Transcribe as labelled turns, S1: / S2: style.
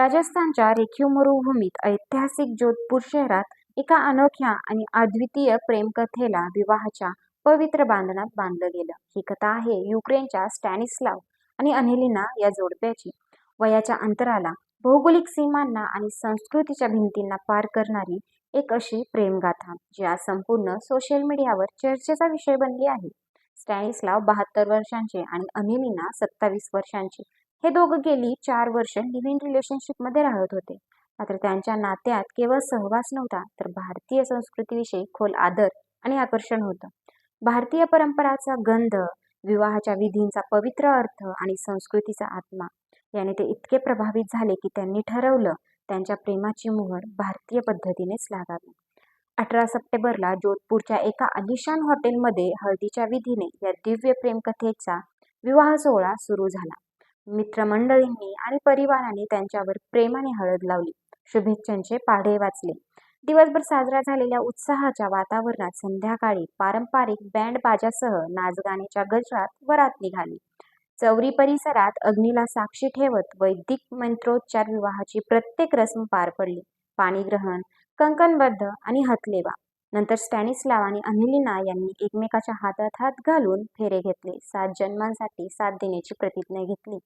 S1: राजस्थानच्या रेखीव मरुभूमीत ऐतिहासिक जोधपूर शहरात एका अनोख्या आणि अद्वितीय प्रेमकथेला विवाहाच्या पवित्र बांधणात बांधलं गेलं. ही कथा आहे युक्रेनच्या स्टॅनिस्लाव आणि अनिलिना या जोडप्याची. वयाच्या अंतराला, भौगोलिक सीमांना आणि संस्कृतीच्या भिंतींना पार करणारी एक अशी प्रेमगाथा, जी आज संपूर्ण सोशल मीडियावर चर्चेचा विषय बनली आहे. स्टॅनिस्लाव बहात्तर वर्षांचे आणि अनिलिना सत्तावीस वर्षांची. हे दोघं गेली चार वर्ष लिव्ह इन रिलेशनशिपमध्ये राहत होते. मात्र त्यांच्या नात्यात केवळ सहवास नव्हता, तर भारतीय संस्कृतीविषयी खोल आदर आणि आकर्षण होतं. भारतीय परंपराचा गंध, विवाहाच्या विधींचा पवित्र अर्थ आणि संस्कृतीचा आत्मा याने ते इतके प्रभावित झाले की त्यांनी ठरवलं, त्यांच्या प्रेमाची मोहर भारतीय पद्धतीनेच लागावी. अठरा सप्टेंबरला जोधपूरच्या एका आलिशान हॉटेलमध्ये हळदीच्या विधीने या दिव्य प्रेमकथेचा विवाह सोहळा सुरू झाला. मित्रमंडळींनी आणि परिवाराने त्यांच्यावर प्रेमाने हळद लावली. शुभेच्छांचे पाढे वाचले. दिवसभर साजरा झालेल्या उत्साहाच्या वातावरणात संध्याकाळी पारंपरिक बँड बाजासह नाचगाण्याच्या गजरात वरात निघाली. चौरी परिसरात अग्नीला साक्षी ठेवत वैदिक मंत्रोच्चार विवाहाची प्रत्येक रस्म पार पडली. पाणीग्रहण, कंकणबद्ध आणि हतलेवा नंतर स्टॅनिस्लाव आणि अनिलिना यांनी एकमेकाच्या हातात हात घालून फेरे घेतले. सात जन्मांसाठी साथ देण्याची प्रतिज्ञा घेतली.